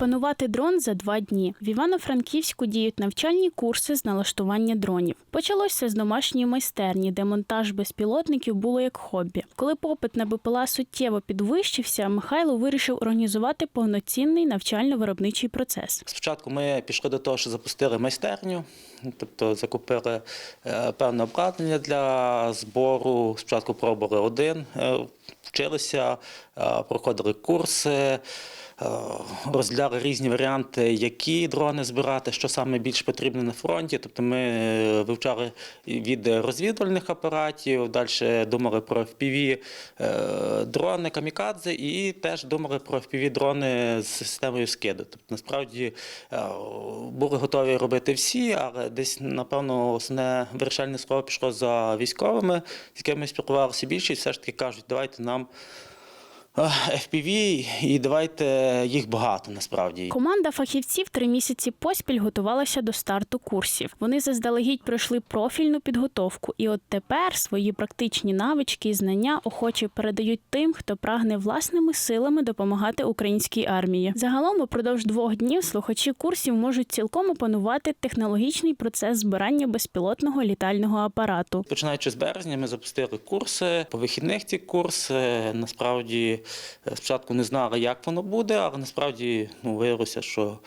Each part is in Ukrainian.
Опанувати дрон за два дні. В Івано-Франківську діють навчальні курси з налаштування дронів. Почалося з домашньої майстерні, де монтаж безпілотників було як хобі. Коли попит на БПЛА суттєво підвищився, Михайло вирішив організувати повноцінний навчально-виробничий процес. Спочатку ми пішли до того, що запустили майстерню, тобто закупили е, певне обладнання для збору. Спочатку пробували один, е, вчилися, е, проходили курси. Е, Розгляли різні варіанти, які дрони збирати, що саме більш потрібно на фронті. Тобто ми е, вивчали від розвідувальних апаратів, далі думали про FPV е, дрони камікадзе і теж думали про FPV дрони з системою скиду. Тобто насправді були готові робити всі, але десь, напевно, основне вирішальне слово пішло за військовими, з якими спілкувалися більшість, все ж таки кажуть, давайте нам. FPV і давайте їх багато насправді. Команда фахівців три місяці поспіль готувалася до старту курсів. Вони заздалегідь пройшли профільну підготовку, і от тепер свої практичні навички і знання охоче передають тим, хто прагне власними силами допомагати українській армії. Загалом упродовж двох днів слухачі курсів можуть цілком опанувати технологічний процес збирання безпілотного літального апарату. Починаючи з березня, ми запустили курси. По вихідних ці курси насправді спочатку не знали, як воно буде, але насправді ну, виявилося, що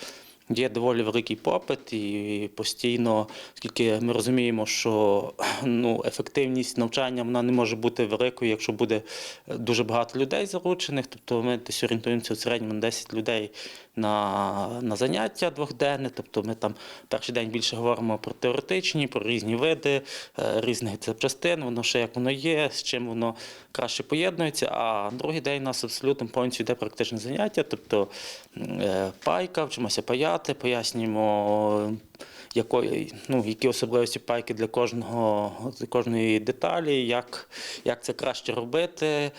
є доволі великий попит, і постійно, оскільки ми розуміємо, що ну, ефективність навчання вона не може бути великою, якщо буде е, дуже багато людей залучених. Тобто ми десь орієнтуємося в середньому на 10 людей на, на заняття двохденне. Тобто ми там перший день більше говоримо про теоретичні, про різні види е, різних запчастин, воно ще як воно є, з чим воно краще поєднується. А другий день у нас абсолютно повністю йде практичне заняття, тобто е, пайка, вчимося паяти, пояснюємо. Якої, ну, які особливості пайки для кожного для кожної деталі, як, як це краще робити.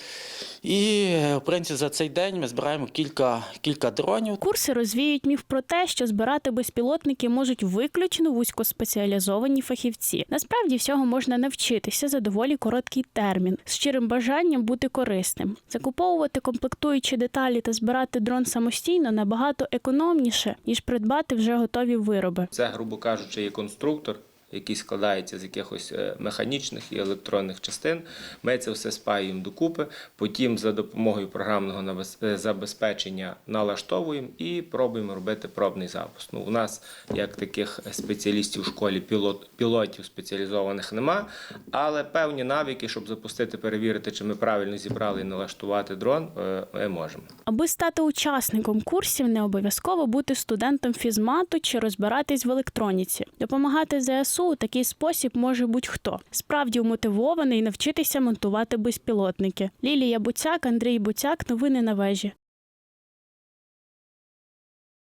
І в принципі за цей день ми збираємо кілька, кілька дронів. Курси розвіють міф про те, що збирати безпілотники можуть виключно вузькоспеціалізовані фахівці. Насправді всього можна навчитися за доволі короткий термін, з щирим бажанням бути корисним. Закуповувати комплектуючі деталі та збирати дрон самостійно набагато економніше, ніж придбати вже готові вироби. Це, грубо кажучи, є конструктор, який складається з якихось е, механічних і електронних частин. Ми це все спаюємо докупи, потім за допомогою програмного е, забезпечення налаштовуємо і пробуємо робити пробний запуск. Ну, у нас як таких спеціалістів у школі пілот, пілотів спеціалізованих нема, але певні навики, щоб запустити, перевірити, чи ми правильно зібрали і налаштувати дрон, е, ми можемо. Аби стати учасником курсів, не обов'язково бути студентом фізмату чи розбиратись в електроніці. Допомагати ЗСУ у такий спосіб може будь-хто. Справді вмотивований навчитися монтувати безпілотники. Лілія Буцяк, Андрій Буцяк. Новини на вежі.